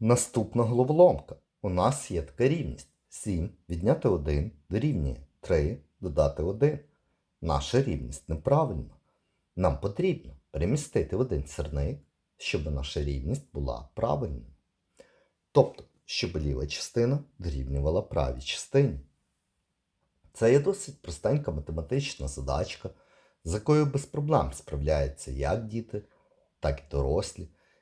Наступна головоломка. У нас є така рівність. 7 відняти 1 дорівнює 3 додати 1. Наша рівність неправильна. Нам потрібно перемістити в один сірник, щоб наша рівність була правильною. Тобто, щоб ліва частина дорівнювала правій частині. Це є досить простенька математична задачка, з якою без проблем справляються як діти, так і дорослі.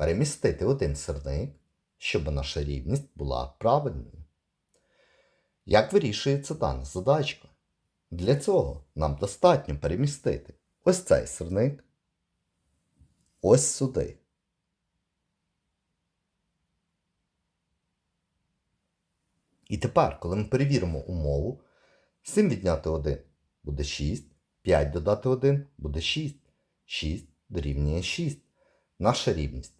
перемістити один сірник, щоб наша рівність була правильною. Як вирішується дана задачка? Для цього нам достатньо перемістити ось цей сирник ось сюди. І тепер, коли ми перевіримо умову, 7 відняти 1 буде 6, 5 додати 1 буде 6, 6 дорівнює 6. Наша рівність